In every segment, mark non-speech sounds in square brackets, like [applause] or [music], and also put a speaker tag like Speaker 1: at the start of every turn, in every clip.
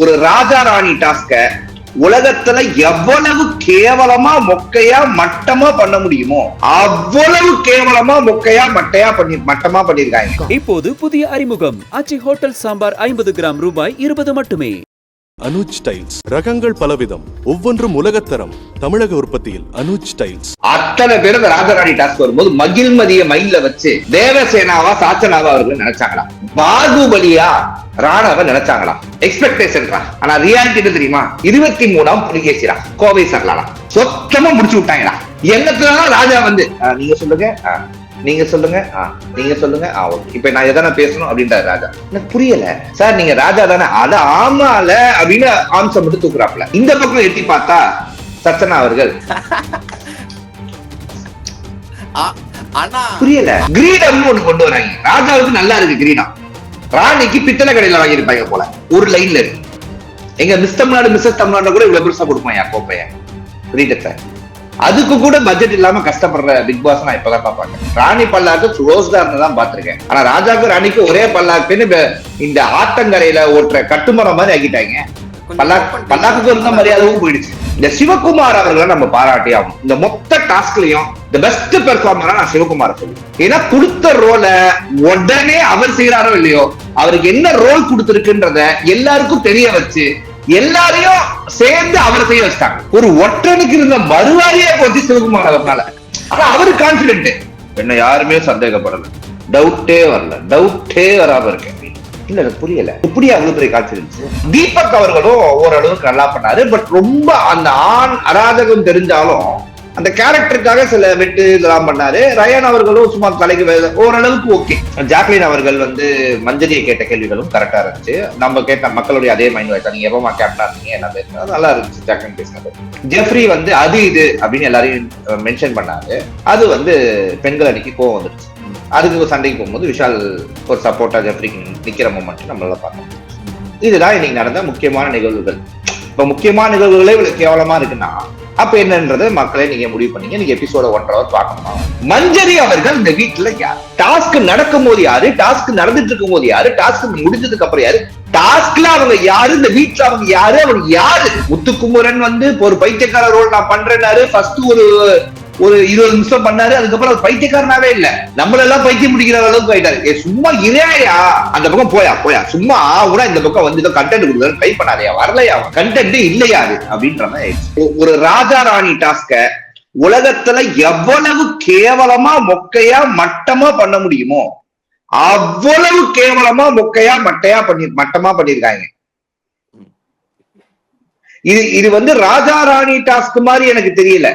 Speaker 1: ஒரு ராஜா ராணி டாஸ்க உலகத்துல எவ்வளவு கேவலமா மொக்கையா மட்டமா பண்ண முடியுமோ அவ்வளவு கேவலமா மொக்கையா மட்டையா பண்ணி மட்டமா பண்ணிருக்காங்க.
Speaker 2: இப்போது புதிய அறிமுகம். ஆச்சி ஹோட்டல் சாம்பார் ஐம்பது கிராம் ரூபாய் இருபது மட்டுமே.
Speaker 3: அனுஜ் டைல்ஸ். ரகங்கள் பலவிதம். ஒவ்வொன்றும் உலகத்தரம். தமிழக உற்பத்தியில் அனுஜ் டைல்ஸ்.
Speaker 1: அத்தனை பேர் இந்த ராஜாராணி டாஸ்க் வரும்போது மகிழ்மதிய மைண்ட்ல வச்சு தேவசேனாவா சாச்சனாவா அவர்கள் நினைச்சாங்களா? பாகுபலியா ராணாவை நினைச்சாங்களா? எக்ஸ்பெக்டேஷன் ஆனா ரியாலிட்டி தெரியுமா? இருபத்தி மூணாம் புலிகேசிரா கோவை சரலாம் சொத்தமா முடிச்சு விட்டாங்களா என்னத்துலதான் ராஜா வந்து நீங்க சொல்லுங்க நீங்க சொல்லுங்க. ஆ, நீங்க சொல்லுங்க. ஆ ஓகே. இப்ப நான் எதனா பேசணும் அப்படின்றாரு ராஜா. எனக்கு புரியல. சார் நீங்க ராஜா தானே. அத ஆமால அப்படின்னு ஆம்சம் மட்டும் தூக்குறாப்ல இந்த பக்கம் எட்டி பார்த்தா சச்சனா அவர்கள். புரியல. கிரீடம்னு ஒண்ணு கொண்டு வராங்க. ராஜாவுக்கு நல்லா இருக்கு கிரீடம். ராணிக்கு பித்தளை கடையில வாங்கியிருப்பாங்க போல. ஒரு லைன்ல இருக்கு. எங்க மிஸ் தமிழ்நாடு மிஸ்ஸஸ் தமிழ்நாடு கூட இவ்வளவு பெருசா கொடுப்பான் என் கோப்பைய கிரீடத்தை அதுக்கு கூட பட்ஜெட் இல்லாம கஷ்டப்படுற பிக் பாஸ் நான் இப்பதான் பாப்பாங்க ராணி பல்லாக்கு ரோஸ்தா தான் பாத்திருக்கேன் ஆனா ராஜாக்கு ராணிக்கு ஒரே பல்லாக்குன்னு இந்த ஆத்தங்கரையில ஓட்டுற கட்டுமரம் மாதிரி ஆக்கிட்டாங்க. பல்லாக்கு பல்லாக்குக்கு இருந்த மரியாதையும் போயிடுச்சு. இந்த சிவகுமார் அவர்களை நம்ம பாராட்டி இந்த மொத்த டாஸ்க்லயும் இந்த பெஸ்ட் பெர்ஃபார்மரா நான் சிவகுமார சொல்லுவேன் ஏன்னா கொடுத்த ரோலை உடனே அவர் செய்யறாரோ இல்லையோ அவருக்கு என்ன ரோல் கொடுத்திருக்குன்றத எல்லாருக்கும் தெரிய வச்சு எல்லாரையும் சேர்ந்து அவர் செய்ய வச்சிட்டாங்க. ஒரு ஒற்றனுக்கு இருந்த மறுவாரியே போச்சு சிவகுமார் அவர்னால ஆனா அவரு கான்பிடென்ட் என்ன யாருமே சந்தேகப்படல. டவுட்டே வரல. டவுட்டே வராம இருக்கேன். இல்ல எனக்கு புரியல. இப்படி அவ்வளவு பெரிய கான்பிடன்ஸ் தீபக் அவர்களும் ஓரளவுக்கு நல்லா பண்ணாரு. பட் ரொம்ப அந்த ஆண் அராஜகம் தெரிஞ்சாலும் அந்த கேரக்டருக்காக சில வெட்டு இதெல்லாம் பண்ணாரு. ரயான் அவர்களும் சும்மா தலைக்கு ஓரளவுக்கு ஓகே ஜாக்லின் அவர்கள் வந்து மஞ்சரியை கேட்ட கேள்விகளும் கரெக்டா இருந்துச்சு. நம்ம கேட்ட மக்களுடைய அதே மைண்ட் வாய்ஸ் நீங்க எப்பமா கேப்டனா இருந்தீங்க என்ன பேசுறது நல்லா இருந்துச்சு ஜாக்லின் பேசினது. ஜெஃப்ரி வந்து அது இது அப்படின்னு எல்லாரையும் மென்ஷன் பண்ணாரு. அது வந்து பெண்கள் அன்னைக்கு கோவம் வந்துருச்சு. அதுக்கு சண்டைக்கு போகும்போது விஷால் ஒரு சப்போர்ட்டா ஜெஃப்ரிக்கு நிக்கிற மூமெண்ட் நம்மளால பார்த்தோம் இதுதான் இன்னைக்கு நடந்த முக்கியமான நிகழ்வுகள். இப்ப முக்கியமான நிகழ்வுகளே இவ்வளவு கேவலமா இருக்குன்னா அப்ப என்னன்றதை மக்களை நீங்க முடிவு பண்ணீங்க. நீங்க எபிசோட ஒன்றரை ஹவர் பார்க்கணும்? மஞ்சரி அவர்கள் இந்த வீட்டுல யார்? டாஸ்க் நடக்கும் போது யாரு? டாஸ்க் நடந்துட்டு இருக்கும் போது யாரு? டாஸ்க் முடிஞ்சதுக்கு அப்புறம் யாரு? டாஸ்க்ல அவங்க யாரு? இந்த வீட்டுல அவங்க யாரு? அவங்க யாரு? முத்துக்குமரன் வந்து ஒரு பைத்தியக்கார ரோல் நான் பண்றேன்னாரு. ஃபர்ஸ்ட் ஒரு ஒரு இருபது நிமிஷம் பண்ணாரு அதுக்கப்புறம் அவர் பைத்தியக்காரனாவே இல்ல. நம்மள எல்லாம் பைத்தியம் பிடிக்கிற அளவுக்கு ஆயிட்டாரு. ஏ, சும்மா இறையா அந்த பக்கம் போயா போயா. சும்மா கூட இந்த பக்கம் வந்து கண்டென்ட் கொடுக்குறாரு ட்ரை பண்ணாதயா வரலையா கண்டென்ட் இல்லையா அது? அப்படின்ற மாதிரி ஒரு ராஜா ராணி டாஸ்க உலகத்துல எவ்வளவு கேவலமா மொக்கையா மட்டமா பண்ண முடியுமோ அவ்வளவு கேவலமா மொக்கையா மட்டையா பண்ணி மட்டமா பண்ணிருக்காங்க. இது இது வந்து ராஜா ராணி டாஸ்க் மாதிரி எனக்கு தெரியல.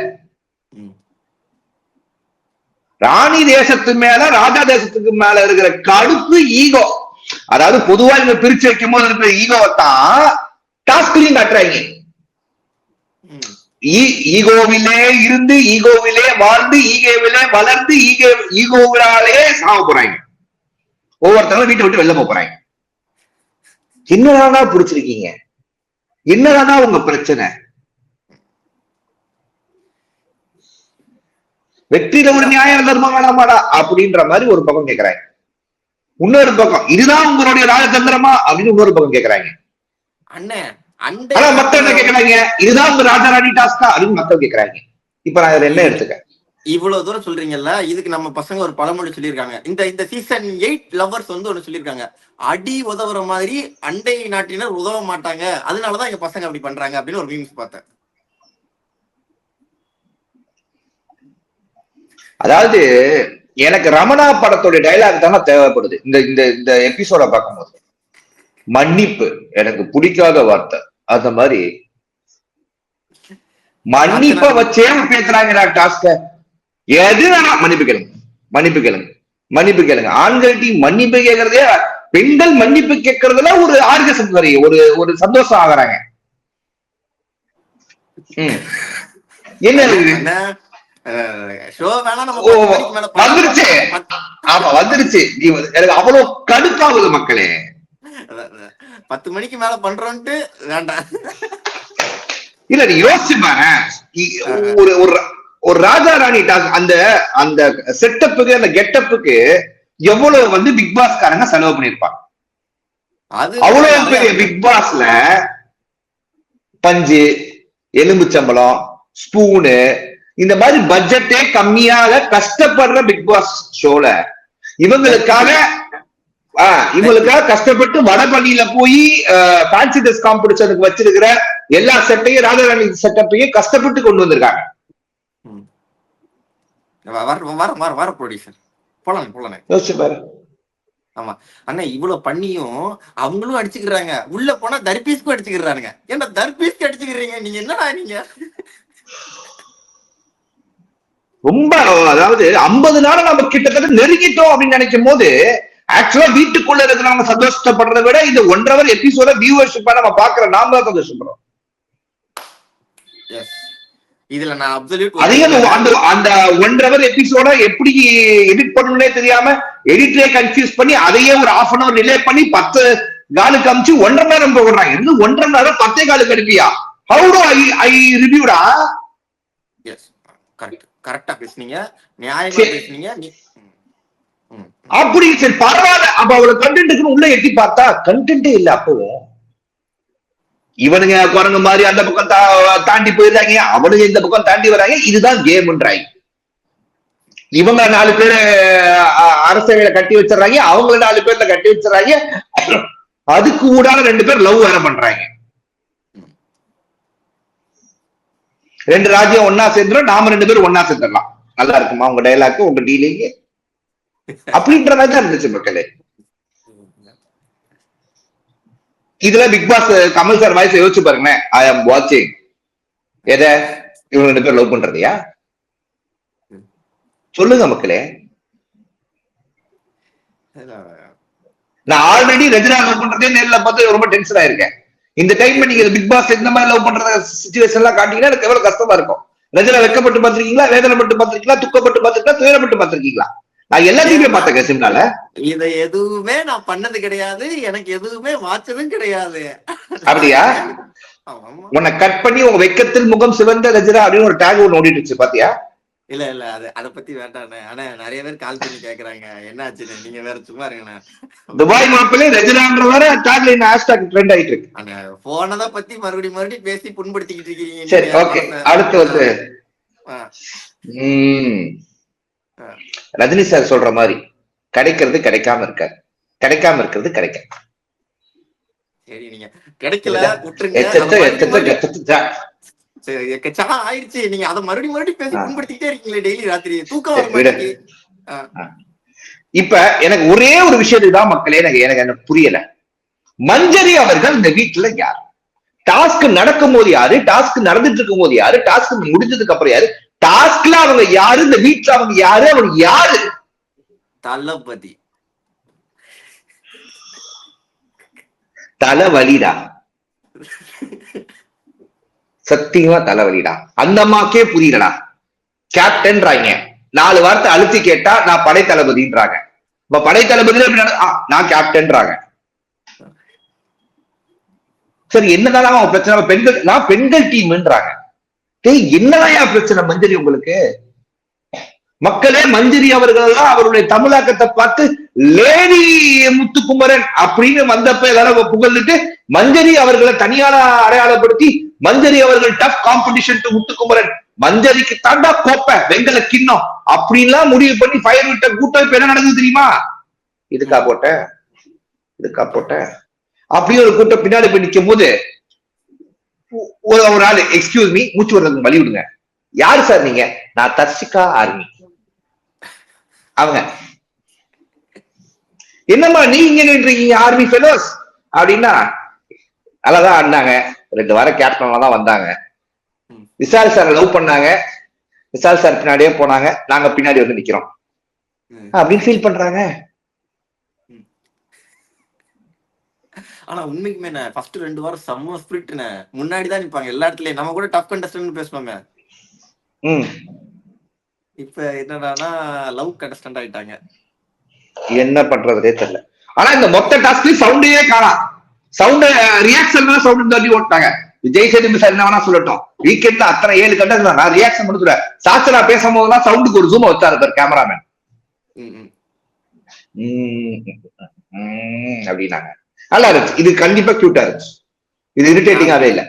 Speaker 1: ராணி தேசத்து மேல ராஜா தேசத்துக்கு மேல இருக்கிற கடுப்பு ஈகோ. அதாவது பொதுவா இங்க பிரிச்சு வைக்கும் போது இருக்கிற ஈகோவை தான் டாஸ்க்லயும் காட்டுறாங்க. ஈ- ஈகோவிலே இருந்து ஈகோவிலே வாழ்ந்து ஈகோவிலே வளர்ந்து ஈகோ ஈகோவிலாலே சாக போறாங்க. ஒவ்வொருத்தரும் வீட்டை விட்டு வெளில போறாங்க. என்னதான் பிடிச்சிருக்கீங்க என்னதான் உங்க பிரச்சனை? வெற்றியில ஒரு நியாயம் தர்மம் வேணாமாடா? அப்படின்ற மாதிரி ஒரு பக்கம் கேக்குறாங்க. இன்னொரு பக்கம் இதுதான் உங்களுடைய ராஜதந்திரமா? அப்படின்னு இன்னொரு பக்கம் கேக்குறாங்க.
Speaker 4: அண்ணே
Speaker 1: ஆனா மக்கள் என்ன கேக்குறாங்க? இதுதான் உங்க ராஜாராணி டாஸ்கா? அப்படின்னு மக்கள் கேக்குறாங்க. இப்ப நான் இதுல என்ன எடுத்துக்க
Speaker 4: இவ்வளவு தூரம் சொல்றீங்கல்ல இதுக்கு நம்ம பசங்க ஒரு பழமொழி சொல்லியிருக்காங்க. இந்த இந்த சீசன் எயிட் லவர்ஸ் வந்து ஒண்ணு சொல்லியிருக்காங்க. அடி உதவுற மாதிரி அண்டை நாட்டினர் உதவ மாட்டாங்க. அதனாலதான் எங்க பசங்க அப்படி பண்றாங்க அப்படின்னு ஒரு மீம்ஸ் பார்த்தேன்.
Speaker 1: அதாவது எனக்கு ரமணா படத்தோட டைலாக் தானே தேவைப்படுது. இந்த இந்த இந்த எபிசோட பார்க்கும்போது. மன்னிப்பு எனக்கு பிடிக்காத வார்த்தை. அந்த மாதிரி. மன்னிப்ப வச்சே பேசுறாங்கடா டாஸ்க எது வேணா மன்னிப்பு கேளுங்க. மன்னிப்பு கேளுங்க. மன்னிப்பு கேளுங்க. ஆண்கள்ட்டி மன்னிப்பு கேட்கறதே பெண்கள் மன்னிப்பு கேட்கறதுல ஒரு ஆர்கசம் வரி ஒரு ஒரு சந்தோஷம் ஆகுறாங்க. என்ன வந்துருச்சு. ஆமா வந்துருச்சு. நீ எனக்கு அவ்வளவு கடுப்பாகுது மக்களே.
Speaker 4: பத்து மணிக்கு மேல பண்றோன்ட்டு வேண்டாம்.
Speaker 1: இல்ல நீ யோசிச்சு ஒரு ஒரு ஒரு ராஜா ராணி டாஸ்க் அந்த அந்த செட்டப்புக்கு அந்த கெட்டப்புக்கு எவ்வளவு வந்து பிக் பாஸ் காரங்க செலவு பண்ணிருப்பாங்க?
Speaker 4: அது
Speaker 1: அவ்வளவு பெரிய பிக் பாஸ்ல பஞ்சு எலும்புச்சம்பளம் ஸ்பூனு இந்த மாதிரி பட்ஜெட்டே கம்மியாக கஷ்டப்படுற பிக் பாஸ் ஷோல இவங்களுக்காக இவங்களுக்காக கஷ்டப்பட்டு வடபள்ளியில போய் ஃபேன்சி ட்ரெஸ் காம்படிஷனுக்கு வச்சிருக்கிற எல்லா செட்டையும் ராஜராணி செட்டப்பையும் கஷ்டப்பட்டு கொண்டு வந்திருக்காங்க.
Speaker 4: ஆமா. அண்ணா இவ்வளவு பண்ணியும் அவங்களும் அடிச்சுக்கிறாங்க. உள்ள போனா தர்பீஸ்க்கும் அடிச்சுக்கிறானுங்க. ஏன்டா தர்பீஸ்க்கு அடிச்சுக்கிறீங்க? நீங்க என்னடா நீங்க?
Speaker 1: ரொம்ப அதாவது ஐம்பது நாள் நம்ம கிட்டத்தட்ட நெருங்கிட்டோம் அப்படின்னு நினைக்கும் போது ஆக்சுவலா வீட்டுக்குள்ள இருக்கிறவங்க சந்தோஷப்படுறதை விட இந்த ஒன்றரை எபிசோட வியூவர்ஷிப்பா நம்ம பாக்குற நாம தான் சந்தோஷப்படுறோம்.
Speaker 4: எஸ் இதுல நான் அப்சல்யூட்
Speaker 1: அந்த- அந்த ஒன்றரை எபிசோட எப்படி எடிட் பண்ணணும்னே தெரியாம எடிட்டரே கன்ஃபியூஸ் பண்ணி அதையே ஒரு ஹாஃப் அன் அவர் டிலே பண்ணி பத்து காலுக்கு அமிச்சு ஒன்றரை நேரம் போடுறாங்க. இருந்து ஒன்றரை நேரம் பத்தே காலுக்கு அனுப்பியா? ஹவு டு ஐ ஐ ரிவ்யூடா
Speaker 4: எஸ் கரெக்ட் கரெக்டா பேசுனீங்க. நியாயமா. பேசுனீங்க.
Speaker 1: அப்படி சரி பரவாயில்ல. அப்ப அவ்வளவு கண்டென்ட்டுக்கு உள்ள எட்டி பார்த்தா கண்டென்ட்டே இல்ல அப்பவும் இவனுங்க குரங்கு மாதிரி அந்த பக்கம் தாண்டி போயிடுறாங்க. அவனுங்க இந்த பக்கம் தாண்டி வராங்க. இதுதான் கேம்ன்றாங்க இவங்க நாலு பேர் அரசியல கட்டி வச்சிடறாங்க. அவங்கள நாலு பேர்ல கட்டி வச்சிடறாங்க. அதுக்கு ஊடால ரெண்டு பேர் லவ் வேற பண்றாங்க. ரெண்டு ராஜ்யம் ஒன்னா சேர்ந்துடும் நாம ரெண்டு பேரும் ஒன்னா சேர்ந்துடலாம் நல்லா இருக்குமா உங்க டைலாக் உங்க டீலிங் அப்படின்ற மாதிரி தான் இருந்துச்சு மக்களே. இதுல big boss Kamal sir voice யோசிச்சு பாருங்களேன். ஐ ஆம் வாட்சிங் எதை? இவங்க ரெண்டு பேர் லவ் பண்றதையா? சொல்லுங்க மக்களே. நான் ஆல்ரெடி ரஜினா லவ் பண்றதே நேர்ல பார்த்து ரொம்ப டென்ஷன் ஆயிருக்கேன் இந்த டைம்ல நீங்க பிக் பாஸ் இந்த மாதிரி லவ் பண்ற சுச்சுவேஷன் எல்லாம் காட்டீங்கன்னா எனக்கு எவ்வளவு கஷ்டமா இருக்கும்? ரஜினா வெக்கப்பட்டு பார்த்திருக்கீங்களா? வேதனைப்பட்டு பார்த்திருக்கீங்களா? துக்கப்பட்டு பார்த்திருக்கீங்களா? துயரப்பட்டு பார்த்திருக்கீங்களா? நான் எல்லாத்தையுமே பார்த்தேன் சிம்னால
Speaker 4: இத எதுவுமே நான் பண்ணது கிடையாது. எனக்கு எதுவுமே வாச்சதும் கிடையாது.
Speaker 1: அப்படியா. உன்னை கட் பண்ணி உங்க வெக்கத்தில் முகம் சிவந்த ரஜினா அப்படின்னு ஒரு டேக் ஒன்று ஓடிடுச்சு பாத்தியா?
Speaker 4: இல்ல இல்ல. அது அத பத்தி வேண்டாண்ணே. ஆனா நிறைய பேர் கால் பண்ணி கேக்குறாங்க. என்னாச்சுன்னு? நீங்க வேற சும்மா இருங்கண்ணே
Speaker 1: துபாய் மாப்பிள்ளை ரஜினான்ற வர டேக்லைன் ஹேஷ்டாக் ட்ரெண்ட் ஆயிட்டு இருக்கு.
Speaker 4: அந்த போனதை பத்தி மறுபடியும் மறுபடியும் பேசி புண்படுத்திக்கிட்டு இருக்கீங்க.
Speaker 1: சரி. ஓகே அடுத்து வந்து. ரஜினி சார் சொல்ற மாதிரி கிடைக்கிறது கிடைக்காம இருக்காது கிடைக்காம இருக்கிறது கிடைக்கும்
Speaker 4: சரி நீங்க கிடைக்கல விட்டுருங்க. ஆயிடுச்சு. நீங்க அதை மறுபடியும் மறுபடியும் பேசி. புண்படுத்திக்கிட்டே இருக்கீங்களே டெய்லி ராத்திரி. தூக்கம் வர. மாட்டேங்குது.
Speaker 1: இப்ப எனக்கு ஒரே ஒரு விஷயத்துக்கு தான் மக்களே எனக்கு எனக்கு எனக்கு புரியல. மஞ்சரி அவர்கள் இந்த வீட்டுல யார்? டாஸ்க் நடக்கும் போது யாரு? டாஸ்க் நடந்துட்டு இருக்கும் போது யாரு? டாஸ்க் முடிஞ்சதுக்கு அப்புறம் யாரு? டாஸ்க்ல அவங்க யாரு? இந்த வீட்டுல அவங்க யாரு? அவங்க யாரு?
Speaker 4: தளபதி.
Speaker 1: தலைவலிடா சத்தியமா தலைவலிடா அந்த அம்மாக்கே புரியலடா கேப்டன்றாங்க. நாலு வார்த்தை அழுத்தி கேட்டா நான் படை தளபதின்றாங்க இப்ப படை தளபதி நான் கேப்டன்றாங்க. சரி என்னதான் அவன் பிரச்சனை? பெண்கள் நான் பெண்கள் டீம்ன்றாங்க. டேய் என்னதான் பிரச்சனை மஞ்சரி உங்களுக்கு? மக்களே மஞ்சரி அவர்கள் எல்லாம் அவருடைய தமிழாக்கத்தை பார்த்து லேடி முத்துக்குமரன் அப்படின்னு வந்தப்ப எல்லாரும் புகழ்ந்துட்டு மஞ்சரி அவர்களை தனியார அடையாளப்படுத்தி மஞ்சரி அவர்கள் டஃப் காம்படிஷன் டு முத்துக்குமரன் மஞ்சரிக்கு தாண்டா கோப்பை வெங்கல கிண்ணம். அப்படின்லாம் முடிவு பண்ணி ஃபயர் விட்ட கூட்டம் இப்ப என்ன நடந்தது தெரியுமா? இதுக்கா போட்டேன் இதுக்கா போட்டேன் அப்படியே ஒரு கூட்டம் பின்னாடி போய் நிற்கும் போது ஒரு ஒரு ஆள் எக்ஸ்கியூஸ் மீ மூச்சு வர்றதுக்கு வழி விடுங்க யாரு சார் நீங்க? நான் தர்ஷிகா ஆர்மி. அவங்க. என்னம்மா நீ இங்க நின்றீங்க ஆர்மி ஃபெலோஸ் அப்படின்னா அழகா ஆடினாங்க. ரெண்டு வாரம் கேப்டனா தான் வந்தாங்க. விஷால் சார் லவ் பண்ணாங்க. விஷால் சார் பின்னாடியே போனாங்க. நாங்க பின்னாடி வந்து நிக்கிறோம். அப்படின்னு ஃபீல் பண்றாங்க.
Speaker 4: ஆனா உண்மைக்குமே ஃபர்ஸ்ட் ரெண்டு வாரம் செம்ம ஸ்பிரிட்னே முன்னாடி தான் நிப்பாங்க எல்லா இடத்துலயும். நம்ம கூட டஃப் கண்டஸ்டன்ட் பேசுவாங்க.
Speaker 1: ம்.
Speaker 4: இப்ப என்னடானா லவ் கண்டஸ்டன்ட் ஆயிட்டாங்க.
Speaker 1: என்ன பண்றதே தெரியல. ஆனா இந்த மொத்த டாஸ்க்லயும் சவுண்டே காணா. சவுண்ட் ரியாக்ஷன் தான் சவுண்ட் தள்ளி ஓட்டாங்க விஜய் சேதுபதி சார் என்ன வேணா சொல்லட்டும். வீக்கெண்ட்ல அத்தனை ஏழு கண்டது நான் ரியாக்ஷன் கொடுத்துறேன் சாஸ்திரா பேசும்போது தான் சவுண்டுக்கு ஒரு ஜூம் வச்சாரு பாரு கேமராமேன் அப்படின்னாங்க. நல்லா இருந்துச்சு. இது கண்டிப்பா கியூட்டா இருந்துச்சு. இது இரிட்டேட்டிங்காவே இல்ல.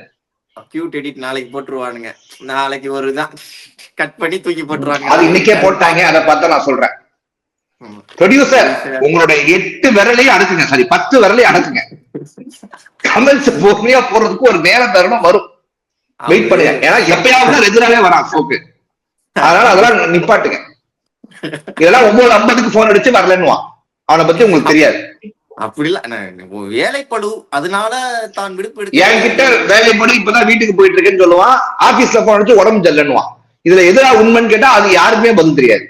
Speaker 4: கியூட் எடிட் நாளைக்கு போட்டுருவானுங்க. நாளைக்கு ஒரு இதான். கட் பண்ணி தூக்கி போட்டுருவாங்க
Speaker 1: அது இன்னைக்கே போட்டாங்க. அதை பார்த்தா நான் சொல்றேன். ப்ரொடியூசர் உங்களோட எட்டு விரலையும் அடக்குங்க. சாரி பத்து விரலையும் அடக்குங்க. கமெண்ட்ஸ் பொறுமையா போறதுக்கு ஒரு நேரம் தருணம் வரும். வெயிட் பண்ணுங்க. ஏன்னா எப்பயாவது ரெகுலராவே வரான் ஷோக்கு அதனால அதெல்லாம் நிப்பாட்டுங்க. இதெல்லாம் ஒன்பது ஐம்பதுக்கு போன் அடிச்சு வரலன்னுவான். அவனை பத்தி உங்களுக்கு தெரியாது.
Speaker 4: அப்படி இல்ல வேலைப்படு அதனால தான் விடுப்பு
Speaker 1: என்கிட்ட வேலை பண்ணி இப்பதான் வீட்டுக்கு போயிட்டு இருக்கேன்னு சொல்லுவான். ஆபீஸ்ல போன் அடிச்சு உடம்பு ஜல்லன்னுவான் இதுல எதிரா உண்மைன்னு கேட்டா அது யாருக்குமே பதில் தெரியாது.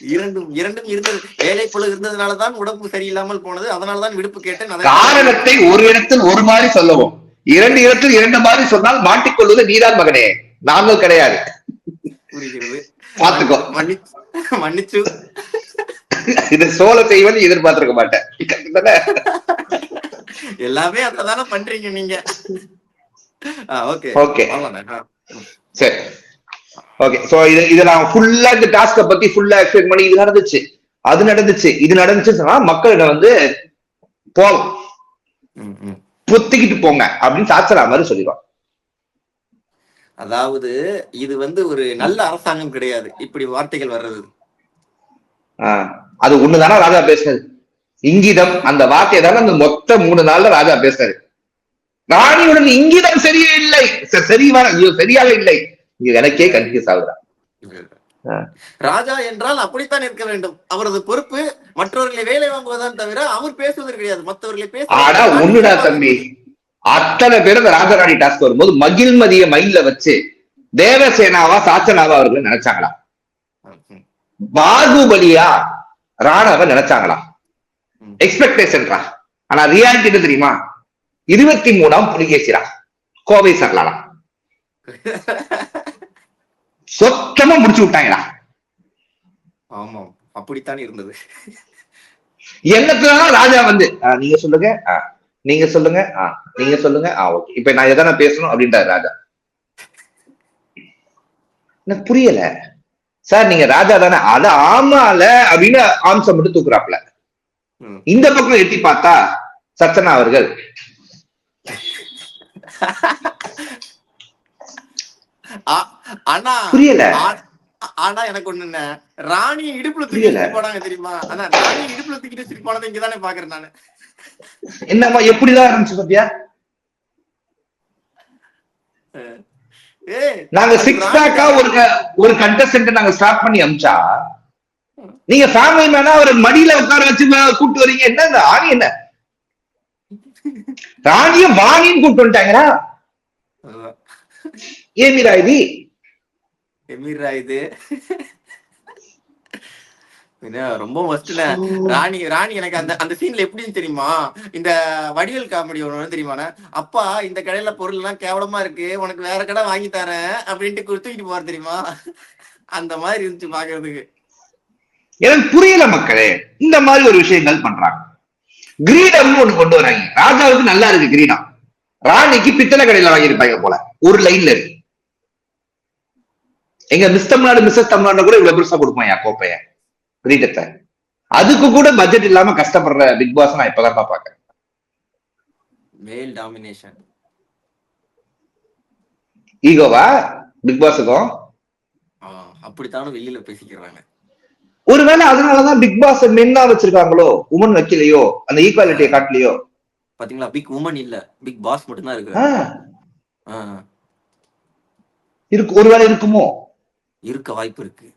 Speaker 4: இரண்டும் இரண்டும் இருந்தது. வேலைப்பழு இருந்ததுனாலதான் உடம்பு சரியில்லாமல் போனது. அதனாலதான் விடுப்பு கேட்டேன்.
Speaker 1: காரணத்தை ஒரு இடத்தில் ஒரு மாதிரி சொல்லவும். இரண்டு இடத்தில் இரண்டு மாதிரி சொன்னால் மாட்டிக்கொள்வது நீதான் மகனே. நாங்கள் கிடையாது.
Speaker 4: புரிகிறது.
Speaker 1: பாத்துக்கோ.
Speaker 4: மன்னிச்சு மன்னிச்சு.
Speaker 1: இது சோழ செய்வன் எதிர்பார்த்திருக்க மாட்டேன்.
Speaker 4: எல்லாமே அததானே பண்றீங்க நீங்க. ஓகே. அவ்வளவுதான்.
Speaker 1: சரி. ஓகே சோ இது இது நான் ஃபுல்லா இந்த டாஸ்க பத்தி ஃபுல்லா எக்ஸ்பிளைன் பண்ணி இது நடந்துச்சு. அது நடந்துச்சு. இது நடந்துச்சுன்னு சொன்னா மக்களிடம் வந்து போலாம்
Speaker 4: ம், ம்.
Speaker 1: புத்திக்கிட்டு போங்க அப்படின்னு சாச்சரா மாதிரி சொல்லிடுவான்
Speaker 4: அதாவது இது வந்து ஒரு நல்ல அரசாங்கம் கிடையாது. இப்படி வார்த்தைகள் வர்றது.
Speaker 1: அது ஒண்ணுதானே ராஜா பேசுனது? இங்கிதம் அந்த வார்த்தையை தானே அந்த மொத்த மூணு நாள்ல ராஜா பேசுனாரு ராணியுடன் இங்கிதம் சரியே இல்லை. சரி சரியாக இல்லை. எனக்கே கன்ஃபியூஸ் ஆகுதா ஆ.
Speaker 4: ராஜா என்றால் அப்படித்தான் இருக்க வேண்டும். அவரது பொறுப்பு மற்றவர்களை வேலை வாங்குவதான் தவிர அவர் பேசுவது கிடையாது. மற்றவர்களை
Speaker 1: ஆனா
Speaker 4: பேச
Speaker 1: ஒண்ணுடா தம்பி. அத்தனை பேர் இந்த ராஜராணி டாஸ்க் வரும்போது மகிழ்மதிய மைண்ட்ல வச்சு தேவசேனாவா சாச்சனாவா அவர்கள் நினைச்சாங்களா பாகுபலியா ராணாவை நினைச்சாங்களா. எக்ஸ்பெக்டேஷன்ரா ஆனா ரியாலிட்டி என்ன தெரியுமா? இருபத்தி மூணாம் புலிகேசிரா. கோவை சரலாடா [laughs] சொத்தமா முடிச்சு விட்டாங்களா
Speaker 4: ஆமாம் அப்படித்தான் இருந்தது.
Speaker 1: என்னத்துலதான் ராஜா வந்து "ஆ, நீங்க சொல்லுங்க. நீங்க சொல்லுங்க. நீங்க சொல்லுங்க. ஆ ஓகே. இப்ப நான் எதனா பேசணும் அப்படின்றாரு ராஜா. எனக்கு புரியல. சார் நீங்க ராஜா தானே. அத ஆமால அப்படின்னு ஆம்சம் மட்டும் தூக்குறாப்ல. இந்த பக்கம் எட்டி பார்த்தா சச்சனா அவர்கள்.
Speaker 4: ஆ- ஆனா
Speaker 1: புரியல.
Speaker 4: ஆனா எனக்கு ஒண்ணு என்ன ராணி இடுப்புல தூக்கி
Speaker 1: புரியல.
Speaker 4: வச்சுட்டு போனாங்க தெரியுமா? ஆனா ராணி இடுப்புல தூக்கிட்டு வச்சுட்டு போனதை இங்கதானே பாக்குறேன் நானு.
Speaker 1: என்னம்மா எப்படிதான் இருந்துச்சு பாத்தியா நாங்க சிக்ஸ் பேக்கா ஒரு ஒரு கண்டஸ்டன்ட் நாங்க ஸ்டார்ட் பண்ணி அமிச்சா நீங்க ஃபேமிலி மேனா அவர் மடியில உட்கார வச்சு கூட்டு வரீங்க. என்ன இந்த ஆணி என்ன? ராணிய வாணின்னு கூட்டு வந்துட்டாங்கடா
Speaker 4: அதுதான்.
Speaker 1: ஏமிரா இது
Speaker 4: எமீரா இது. ரொம்ப மஸ்ட்ல ராணி ராணி எனக்கு அந்த அந்த சீன்ல எப்படின்னு தெரியுமா? இந்த வடிவேல் காமெடி ஒண்ணு தெரியுமாண்ணே? அப்பா இந்த கடையில பொருள் எல்லாம் கேவலமா இருக்கு. உனக்கு வேற கடை வாங்கி தரேன் அப்படின்ட்டு தூக்கிட்டு போற தெரியுமா? அந்த மாதிரி இருந்துச்சு பாக்குறதுக்கு.
Speaker 1: எனக்கு புரியல மக்களே இந்த மாதிரி ஒரு விஷயங்கள் பண்றாங்க. கிரீடம்னு ஒண்ணு கொண்டு வராங்க. ராஜாவுக்கு நல்லா இருக்கு கிரீடம். ராணிக்கு பித்தளை கடையில வாங்கியிருப்பாங்க போல. ஒரு லைன்ல இருக்கு. எங்க மிஸ் தமிழ்நாடு மிஸ்ஸஸ் தமிழ்நாடு கூட இவ்வளவு பெருசா கொடுப்பாங்க கோப்பைய. கிரீடத்தை அதுக்கு கூட பட்ஜெட் இல்லாம கஷ்டப்படுற பிக் பாஸ் நான் இப்பதான் பாக்கேன்
Speaker 4: மேல் டாமினேஷன்
Speaker 1: ஈகோவா பிக் பாஸுக்கும்
Speaker 4: அப்படித்தானும் வெளியில பேசிக்கிறாங்க.
Speaker 1: ஒருவேளை அதனாலதான் பிக் பாஸ் மென்னா வச்சிருக்காங்களோ? உமன் வைக்கலையோ? அந்த ஈக்குவாலிட்டியை காட்டலையோ?
Speaker 4: பாத்தீங்களா? பிக் உமன் இல்ல. பிக் பாஸ் மட்டும்தான் இருக்கு
Speaker 1: ஆஹ்
Speaker 4: ஆஹ்,
Speaker 1: இருக்கு ஒருவேளை இருக்குமோ?
Speaker 4: இருக்க வாய்ப்பு இருக்கு.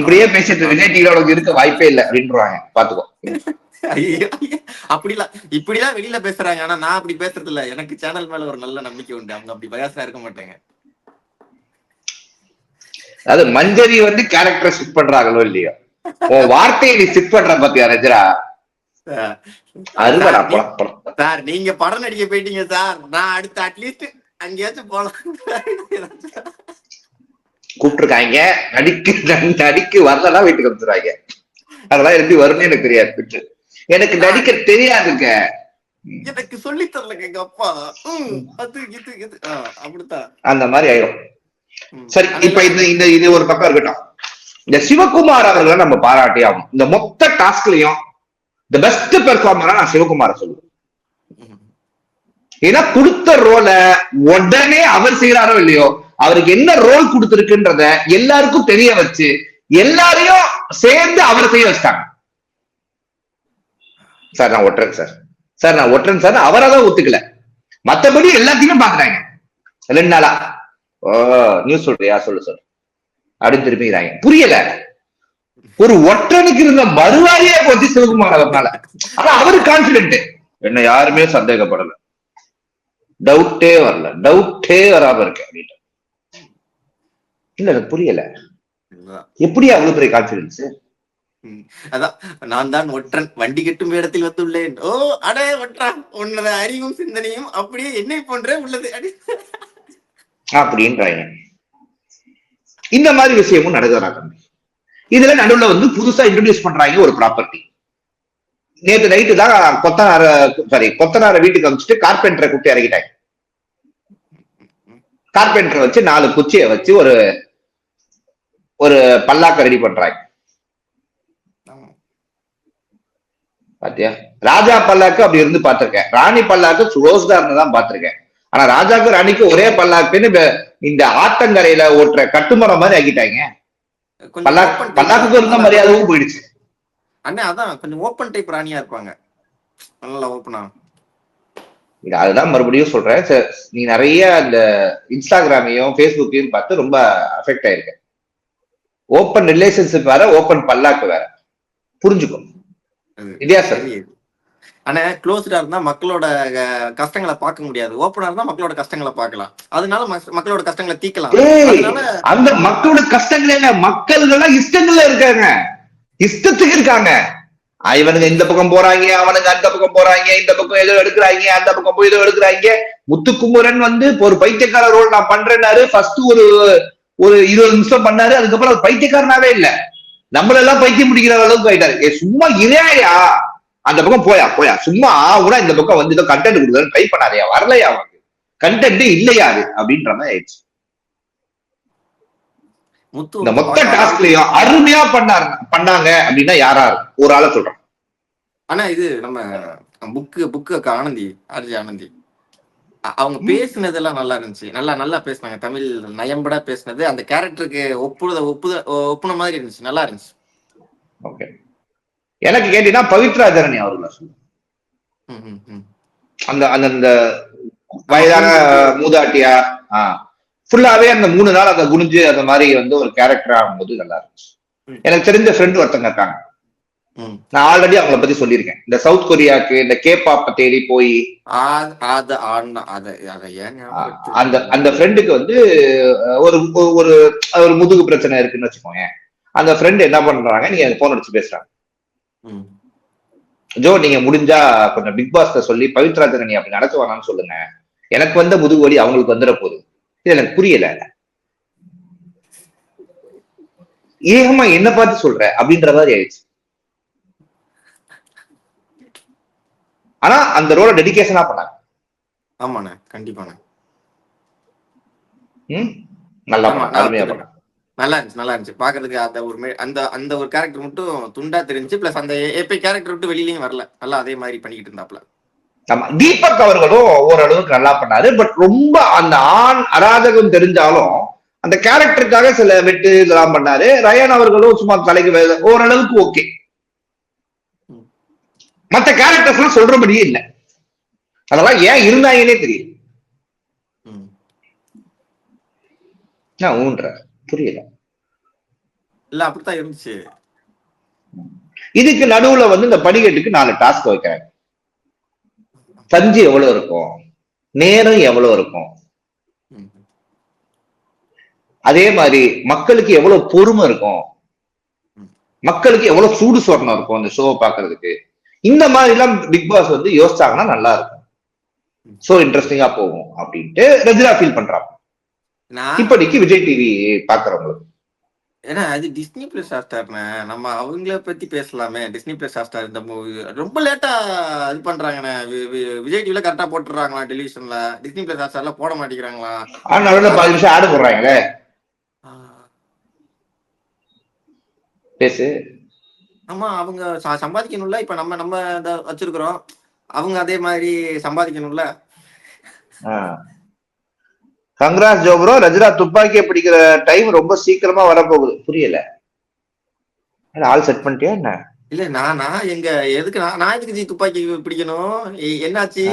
Speaker 1: இப்படியே பேசிட்டு விஜய் டிவில உனக்கு இருக்க வாய்ப்பே இல்லை அப்படின்றாங்க. பாத்துக்கோ
Speaker 4: அப்படிலாம் இப்படிலாம் வெளியில பேசுறாங்க. ஆனா நான் அப்படி பேசுறது இல்ல. எனக்கு சேனல் மேல ஒரு நல்ல நம்பிக்கை உண்டு. அவங்க அப்படி பயாசா இருக்க மாட்டாங்க.
Speaker 1: அதாவது மஞ்சரி வந்து கேரக்டரை சிட் பண்றாங்களோ இல்லையோ? உன் வார்த்தையை நீ சிட் பண்ற பாத்தியா ரஜரா.
Speaker 4: சார் நீங்க படம். நடிக்க போயிட்டீங்க சார். நான் அடுத்து அட்லீஸ்ட் அங்கேயாச்சும் போலாம்
Speaker 1: கூப்பிட்டுருக்காங்க. நடிக்கு நடிக்கு வரலன்னா வீட்டுக்கு வந்துடுறாங்க அதெல்லாம் எப்படி வரும்னு எனக்கு தெரியாது. எனக்கு நடிக்க தெரியாதுங்க.
Speaker 4: எனக்கு சொல்லி தரலங்க எங்க அப்பா. அது இது இது. அப்படித்தான்.
Speaker 1: அந்த மாதிரி ஆயிரும். சரி இப்ப இந்த இந்த இது ஒரு பக்கம் இருக்கட்டும். இந்த சிவகுமார் அவர்களை நம்ம பாராட்டி ஆகணும். இந்த மொத்த டாஸ்க்லயும் த பெஸ்ட் பெர்ஃபார்மரா நான் சிவகுமார சொல்லுவேன். ஏன்னா கொடுத்த ரோல உடனே அவர் செய்யறாரோ இல்லையோ அவருக்கு என்ன ரோல் கொடுத்துருக்குன்றத எல்லாருக்கும் தெரிய வச்சு எல்லாரையும் சேர்ந்து அவர் செய்ய வச்சிட்டாங்க. சார் நான் ஒட்டுறேன் சார். சார் நான் ஒட்டுறேன் சார். அவரை தான் ஒத்துக்கல. மத்தபடி எல்லாத்தையும் பாக்குறாங்க ரெண்டு நாளா. ஓ நியூஸ் சொல்றியா? சொல்லு சார் அப்படின்னு திரும்பிக்கிறாங்க. புரியல. ஒரு ஒற்றனுக்கு இருந்த மறுவாரியே போச்சு சிவகுமார் அவர்னால. ஆனா அவரு கான்பிடென்ட் என்ன யாருமே சந்தேகப்படல. டவுட்டே வரல. டவுட்டே வராம இருக்கு அப்படின்ட்டு இல்ல எனக்கு புரியல. எப்படி அவ்வளவு பெரிய கான்பிடன்ஸ்.
Speaker 4: அதான் நான் தான் ஒற்றன். வண்டி கட்டும் இடத்தில் வந்துள்ளேன். ஓ அட ஒற்றா. உன்னத அறிவும் சிந்தனையும் அப்படியே என்னை போன்றே உள்ளது.
Speaker 1: அப்படின்றாங்க இந்த மாதிரி விஷயமும் நடக்குதா தம்பி. இதுல நடுவுல வந்து புதுசா இன்ட்ரடியூஸ் பண்றாங்க ஒரு ப்ராப்பர்ட்டி நேத்து நைட்டு தான் கொத்தனார சாரி கொத்தனார வீட்டுக்கு அனுப்பிச்சிட்டு கார்பெண்டரை கூப்பிட்டு இறக்கிட்டாங்க. கார்பெண்டரை வச்சு நாலு குச்சியை வச்சு ஒரு ஒரு பல்லாக்க ரெடி பண்றாங்க. பாத்தியா? ராஜா பல்லாக்கு அப்படி இருந்து பார்த்திருக்கேன். ராணி பல்லாக்கு ரோஸ்டா இருந்து தான் பார்த்திருக்கேன். ஆனா ராஜாக்கு ராணிக்கு ஒரே பல்லாக்குன்னு இந்த- ஆத்தங்கரையில ஓட்டுற கட்டுமரம் மாதிரி ஆக்கிட்டாங்க. பல்லாக்கு. பல்லாக்குக்கு இருந்த மரியாதையும் போயிடுச்சு.
Speaker 4: அண்ணே அதான் கொஞ்சம் ஓப்பன் டைப் ராணியா இருப்பாங்க. நல்லா ஓப்பனா
Speaker 1: இது அதுதான் மறுபடியும் சொல்றேன். நீ நிறைய அந்த இன்ஸ்டாகிராமையும் ஃபேஸ்புக்கையும் பார்த்து ரொம்ப அஃபெக்ட் ஆயிருக்க. ஓப்பன் ரிலேஷன்ஷிப் வேற ஓப்பன் பல்லாக்கு வேற. புரிஞ்சுக்கோ. வித்தியாசம்.
Speaker 4: ஆனா க்ளோஸ்டா இருந்தா மக்களோட கஷ்டங்களை பார்க்க முடியாது. ஓப்பனா இருந்தா மக்களோட கஷ்டங்களை பார்க்கலாம். அதனால மக்- மக்களோட கஷ்டங்களை தீக்கலாம்.
Speaker 1: அந்த மக்களோட கஷ்டங்கள் இல்ல. மக்கள்கள் இஷ்டங்கள்ல இருக்காங்க. இஷ்டத்துக்கு இருக்காங்க. இவனுங்க இந்த பக்கம் போறாங்க அவனுங்க அந்த பக்கம் போறாங்க இந்த பக்கம் ஏதோ எடுக்கிறாங்க அந்த பக்கம் போய் ஏதோ எடுக்கிறாங்க. முத்துக்குமரன் வந்து ஒரு பைத்தியக்கார ரோல் நான் பண்றேன்னாரு. ஃபர்ஸ்ட் ஒரு ஒரு இருபது நிமிஷம் பண்ணாரு அதுக்கப்புறம் அவர் பைத்தியக்காரனாவே இல்ல. நம்மள எல்லாம் பைத்தியம் பிடிக்கிற அளவுக்கு ஆயிட்டாரு. ஏ, சும்மா இறையா அந்த பக்கம் போயா போயா. சும்மா கூட இந்த பக்கம் வந்து ஏதோ கண்டென்ட் கொடுக்குறது ட்ரை பண்ணாதயா வரலையா அவனுக்கு கண்டென்ட் இல்லையா அது? அப்படின்ற மாதிரி ஆயிடுச்சு. இந்த மொத்த டாஸ்க்லயும் அருமையா பண்ணாரு. பண்ணாங்க அப்படின்னா யாரா ஒரு ஆளை சொல்றேன்.
Speaker 4: ஆனா இது நம்ம புக்கு புக்கு ஆனந்தி ஆர்ஜி ஆனந்தி. அவங்க பேசுனதெல்லாம் நல்லா இருந்துச்சு. நல்லா நல்லா பேசுனாங்க. தமிழ் நயம்படா பேசுனது. அந்த கேரக்டருக்கு ஒப்புத ஒப்புத ஒப்புன மாதிரி இருந்துச்சு. நல்லா இருந்துச்சு.
Speaker 1: ஓகே. எனக்கு கேட்டீங்கன்னா பவித்ரா தரணி அவர்களை சொல்லுங்க. அந்த அந்த அந்த வயதான மூதாட்டியா ஆஹ் ஃபுல்லாவே அந்த மூணு நாள் அந்த குனிஞ்சு அந்த மாதிரி வந்து ஒரு கேரக்டர் ஆகும்போது நல்லா இருந்துச்சு. எனக்கு தெரிஞ்ச ஃப்ரெண்ட் ஒருத்தங்க இருக்காங்க. நான் ஆல்ரெடி அவங்கள பத்தி சொல்லியிருக்கேன். இந்த சவுத் கொரியாக்கு இந்த கே பாப்ப தேடி போய்? அந்த அந்த ஃப்ரெண்டுக்கு வந்து ஒரு ஒரு- ஒரு முதுகு பிரச்சனை இருக்குன்னு வச்சுக்கோங்க அந்த ஃப்ரெண்ட் என்ன பண்றாங்க? நீங்க போன் அடிச்சு பேசுறாங்க. ஜோ நீங்க முடிஞ்சா கொஞ்சம் பிக் பாஸ்ட சொல்லி பவித்ரா தரணி அப்படி நடக்க வேணாம்னு சொல்லுங்க. எனக்கு வந்த முதுகு வலி அவங்களுக்கு வந்துட போகுது. இது எனக்கு புரியல. ஏகமா என்ன பார்த்து சொல்ற? அப்படின்ற மாதிரி ஆயிடுச்சு. ஆனா அந்த ரோல டெடிகேஷனா பண்ணாங்க.
Speaker 4: ஆமாண்ணே கண்டிப்பாண்ணே.
Speaker 1: ம்? நல்லா அருமையா பண்ணாங்க.
Speaker 4: நல்லா இருந்துச்சு நல்லா இருந்துச்சு. பாக்குறதுக்கு அந்த ஒரு அந்த அந்த ஒரு கேரக்டர் மட்டும் துண்டா தெரிஞ்சு பிளஸ் அந்த எப்ப கேரக்டர் விட்டு வெளியிலயும் வரல. நல்லா அதே மாதிரி பண்ணிக்கிட்டு இருந்தாப்ல.
Speaker 1: ஆமா தீபக் அவர்களும் ஓரளவுக்கு நல்லா பண்ணாரு. பட் ரொம்ப அந்த ஆண் அராஜகம் தெரிஞ்சாலும் அந்த கேரக்டருக்காக சில வெட்டு இதெல்லாம் பண்ணாரு. ரயான் அவர்களும் சும்மா தலைக்கு ஓரளவுக்கு ஓகே மத்த கேரக்டர்ஸ் எல்லாம் சொல்றபடியே இல்ல. அதெல்லாம் ஏன் இருந்தாங்கன்னே தெரியும்
Speaker 4: ம்.
Speaker 1: நான் ஊன்ற? புரியல.
Speaker 4: இல்ல அப்படித்தான் இருந்துச்சு.
Speaker 1: இதுக்கு நடுவுல வந்து இந்த படிக்கட்டுக்கு நாலு டாஸ்க் வைக்கிறாங்க. பஞ்சு எவ்வளவு இருக்கும்? நேரம் எவ்வளவு இருக்கும். அதே மாதிரி மக்களுக்கு எவ்வளவு பொறுமை இருக்கும்? மக்களுக்கு எவ்வளவு சூடு சொரணம் இருக்கும் அந்த ஷோவை பாக்குறதுக்கு இந்த மாதிரி எல்லாம் பிக் பாஸ் வந்து யோசிச்சாங்கன்னா நல்லா இருக்கும் சோ இன்ட்ரெஸ்டிங்கா போகும் அப்படின்ட்டு ரஜினா ஃபீல் பண்றாங்க
Speaker 4: நான்
Speaker 1: இப்படிக்கு விஜய் டிவி பாக்குறவங்களுக்கு.
Speaker 4: ஏன்னா அது டிஸ்னி பிளஸ் ஹாட்ஸ்டார்ண்ணே நம்ம அவங்கள பத்தி பேசலாமே. டிஸ்னி பிளஸ் ஹாட்ஸ்டார் இந்த மூவி ரொம்ப லேட்டா இது பண்றாங்கண்ணே. விஜய் டிவில கரெக்டா போட்டுறாங்களா டெலிவிஷன்ல டிஸ்னி பிளஸ் ஹாட்ஸ்டார்ல போட மாட்டேங்கிறாங்களா?
Speaker 1: ஆனா பாதி நிமிஷம் ஆடு போடுறாங்களே. பேசு.
Speaker 4: ஆமா அவங்க சம்பாதிக்கணும்ல. இப்ப நம்ம நம்ம இத வச்சிருக்கிறோம். அவங்க அதே மாதிரி சம்பாதிக்கணும்ல.
Speaker 1: கங்கராஜ் ஜோப்ரோ ரஜினா துப்பாக்கியை பிடிக்கிற டைம் ரொம்ப சீக்கிரமா வரப்போகுது. புரியல. ஆள் செட் பண்ணிட்டியா என்ன?
Speaker 4: இல்ல நான் நான் எங்க எதுக்கு நான் நான் எதுக்கு ஜி துப்பாக்கி பிடிக்கணும்? என்னாச்சு?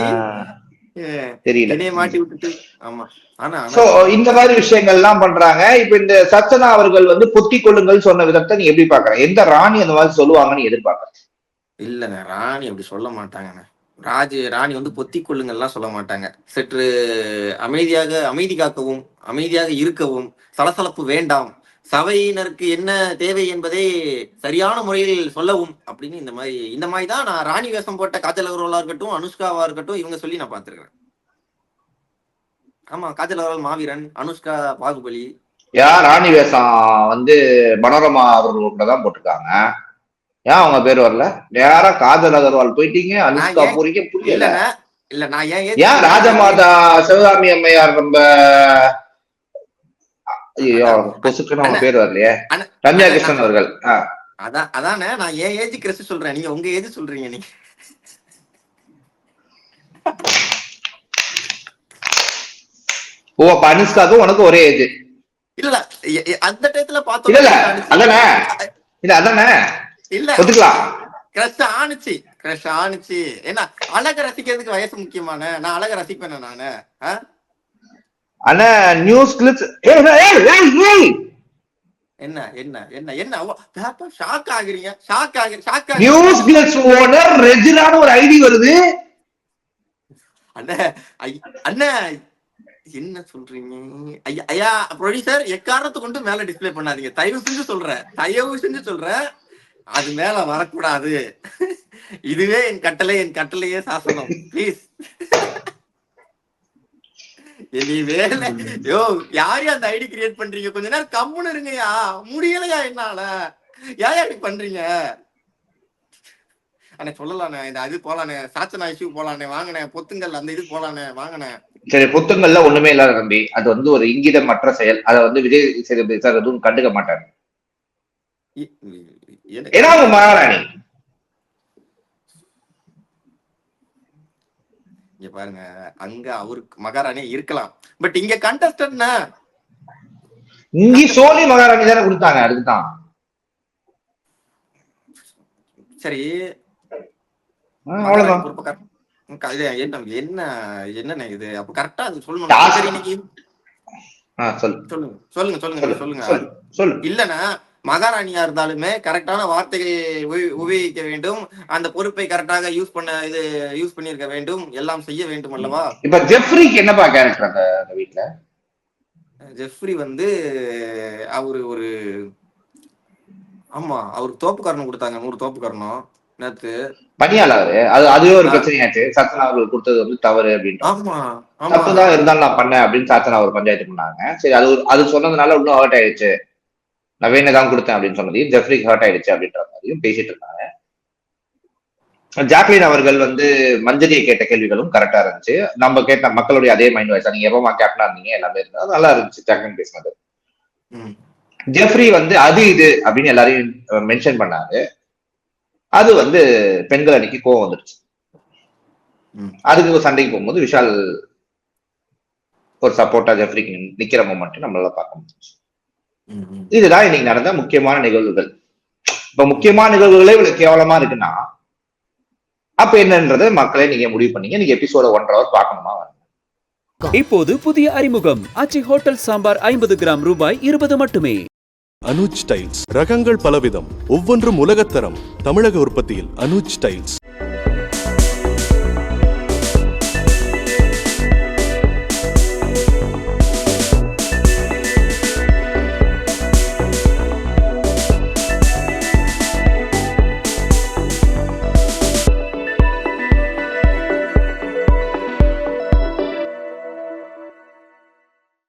Speaker 1: தெரியல.
Speaker 4: மாட்டி விட்டுட்டு? ஆமா. ஆனா
Speaker 1: சோ இந்த மாதிரி விஷயங்கள் எல்லாம் பண்றாங்க. இப்ப இந்த சச்சனா அவர்கள் வந்து பொத்திக் கொள்ளுங்கள் சொன்ன விதத்தை நீ எப்படி பாக்குற எந்த ராணி அந்த மாதிரி சொல்லுவாங்கன்னு எதிர்பார்க்கற?
Speaker 4: இல்லங்க ராணி அப்படி சொல்ல மாட்டாங்கண்ணே ராஜு ராணி வந்து பொத்தி கொள்ளுங்கள்லாம் சொல்ல மாட்டாங்க. சற்று அமைதியாக அமைதி காக்கவும் அமைதியாக இருக்கவும் சலசலப்பு வேண்டாம். சபையினருக்கு என்ன தேவை என்பதை சரியான முறையில் சொல்லவும் அப்படின்னு இந்த மாதிரி இந்த மாதிரி தான் நான் ராணி வேஷம் போட்ட காஜல் அகர்வாலா இருக்கட்டும் அனுஷ்காவா இருக்கட்டும் இவங்க சொல்லி நான் பார்த்திருக்கேன் ஆமா காஜல் அகர்வால் மாவீரன் அனுஷ்கா பாகுபலி.
Speaker 1: யார் ராணி வேஷம் வந்து மனோரமா அவர்கள் கூட தான் போட்டிருக்காங்க. ஏன் அவங்க பேர் வரல? நேரா காஜல் அகர்வால் போயிட்டீங்க அனுஷ்கா போறீங்க புரியல.
Speaker 4: இல்ல நான் ஏன்
Speaker 1: ஏன்? ராஜமாதா சிவகாமி அம்மையார் நம்ம ஐயோ பொசுக்குன்னு அவங்க பேர் வரலையே. ரம்யா கிருஷ்ணன் அவர்கள்.
Speaker 4: அதான் அதானே நான் ஏன் ஏஜ் கிரஸ் சொல்றேன்? நீங்க உங்க ஏஜ் சொல்றீங்க நீங்க.
Speaker 1: ஓ அப்ப அனுஷ்காக்கும் உனக்கு ஒரே ஏஜ்.
Speaker 4: இல்ல அந்த டயத்துல
Speaker 1: இல்ல இல்ல
Speaker 4: பார்த்தோம்
Speaker 1: அதானே இல்ல அதானே?
Speaker 4: இல்ல.
Speaker 1: ஒத்துக்கலாம்.
Speaker 4: கிரஷ் ஆணுச்சு. கிரஷ் ஆணுச்சு. என்ன அழக ரசிக்கிறதுக்கு வயசு முக்கியமான நான் அழக ரசிப்பேன் நானு. ஆ?
Speaker 1: ஆனா நியூஸ் கிளிப்ஸ்
Speaker 4: என்ன என்ன என்ன என்ன? ஷாக் ஆகுறீங்க. ஷாக் ஆகுறீங்க ஷாக்
Speaker 1: நியூஸ் கிளிப்ஸ் ஓனர் ரெஜினான்னு ஒரு ஐடி வருது.
Speaker 4: அண்ணே அண்ணே என்ன சொல்றீங்க? ஐயா ஐயா ப்ரொடியூசர் எக்காரணத்தை கொண்டு மேல டிஸ்ப்ளே பண்ணாதீங்க. தயவு செஞ்சு சொல்றேன். தயவு செஞ்சு சொல்றேன். அது மேல வரக்கூடாது. இதுவே என் கட்டளை என் கட்டளையே சாசனம். ப்ளீஸ் நீ வேலை யோ யாரு அந்த ஐடி கிரியேட் பண்றீங்க கொஞ்ச நேரம் கம்முன்னு இருங்கயா முடியலையா என்னால ஏன் இப்படி பண்றீங்க அண்ணே சொல்லலாண்ணே இந்த அது போலானே சாச்சனா இஷ்யூ போலானே வாங்கினே பொத்துங்கள் அந்த இது போலானே வாங்கினே
Speaker 1: சரி புத்தகங்கள்ல ஒண்ணுமே இல்லாத தம்பி அது வந்து ஒரு இங்கிதமற்ற செயல் அதை வந்து விஜய் சேதுபதி சார் எதுவும் கண்டுக்க மாட்டாரு ஏன்னா அவங்க மகாராணி
Speaker 4: இங்க பாருங்க அங்க அவருக்கு மகாராணி இருக்கலாம். பட் இங்க கண்டஸ்டன்ட்
Speaker 1: இங்க சோனி மகாராணி தானே கொடுத்தாங்க அதுக்குதான்
Speaker 4: சரி.
Speaker 1: அவ்வளவுதான்.
Speaker 4: என்ன என்ன என்னண்ணே இது? அப்ப கரெக்டா அது. சொல்லணும் சொல்லுங்க சொல்லுங்க சொல்லுங்க
Speaker 1: சொல்லு
Speaker 4: சொல்லுங்க.
Speaker 1: சொல்லு சொல்லு.
Speaker 4: இல்லனா மகாராணியா இருந்தாலுமே கரெக்டான வார்த்தைகள் உப- உபயோகிக்க வேண்டும். அந்த பொறுப்பை கரெக்டாக யூஸ் பண்ண இது யூஸ் பண்ணியிருக்க வேண்டும். எல்லாம் செய்ய வேண்டும் அல்லவா?
Speaker 1: இப்ப ஜெஃப்ரிக்கு என்னப்பா கேரக்டர் அந்த வீட்ல?
Speaker 4: ஜெஃப்ரி வந்து அவரு ஒரு ஆமா அவருக்கு தோப்புக்காரனம் கொடுத்தாங்க நூறு தோப்புக்காரனம். நேத்து
Speaker 1: பணியாளர் அது அதுவே ஒரு பிரச்சனையாச்சு. சத்தனா அவர்கள் கொடுத்தது வந்து தவறு அப்படின்ட்டு.
Speaker 4: ஆமா ஆமா.
Speaker 1: தப்புதான் இருந்தாலும் நான் பண்ணேன் அப்படின்னு சாத்தனா அவர் பஞ்சாயத்து பண்ணாங்க சரி அது அது சொன்னதுனால இன்னும் ஹர்ட் ஆயிடுச்சு. நவீன தான் கொடுத்தேன் அப்படின்னு சொன்னதையும் ஜெஃப்ரிக்கு ஹர்ட் ஆயிடுச்சு அப்படின்ற மாதிரியும் பேசிட்டு இருந்தாங்க. ஜாக்லின் அவர்கள் வந்து மஞ்சரியை கேட்ட கேள்விகளும் கரெக்டா இருந்துச்சு. நம்ம கேட்ட மக்களுடைய அதே மைண்ட் வாய்ஸ் நீங்க எப்பமா கேப்டனா இருந்தீங்க? எல்லாமே இருந்தது அது நல்லா இருந்துச்சு. ஜாக்லின் பேசினது. ஜெஃப்ரி வந்து அது இது அப்படின்னு எல்லாரையும் மென்ஷன் பண்ணாரு. அது வந்து பெண்கள் அன்னைக்கு கோவம் வந்துருச்சு. அதுக்கு சண்டைக்கு போகும்போது விஷால் ஒரு சப்போர்ட்டா ஜெஃப்ரிக்கு நின்- நிக்கிற மூமெண்ட் நம்மளால பார்க்க முடியும்
Speaker 4: ம், ம்.
Speaker 1: இதுதான் இன்னைக்கு நடந்த முக்கியமான நிகழ்வுகள். இப்ப முக்கியமான நிகழ்வுகளே இவ்வளவு கேவலமா இருக்குன்னா அப்ப என்னன்றதை மக்களே நீங்க முடிவு பண்ணீங்க. நீங்க எபிசோட ஒன்றரை ஹவர் பார்க்கணுமா?
Speaker 2: இப்போது புதிய அறிமுகம். ஆச்சி ஹோட்டல் சாம்பார் ஐம்பது கிராம் ரூபாய் இருபது மட்டுமே.
Speaker 3: அனுஜ் ஸ்டைல்ஸ் ரகங்கள் பலவிதம். ஒவ்வொன்றும் உலகத்தரம். தமிழக உற்பத்தியில் அனுஜ் ஸ்டைல்ஸ்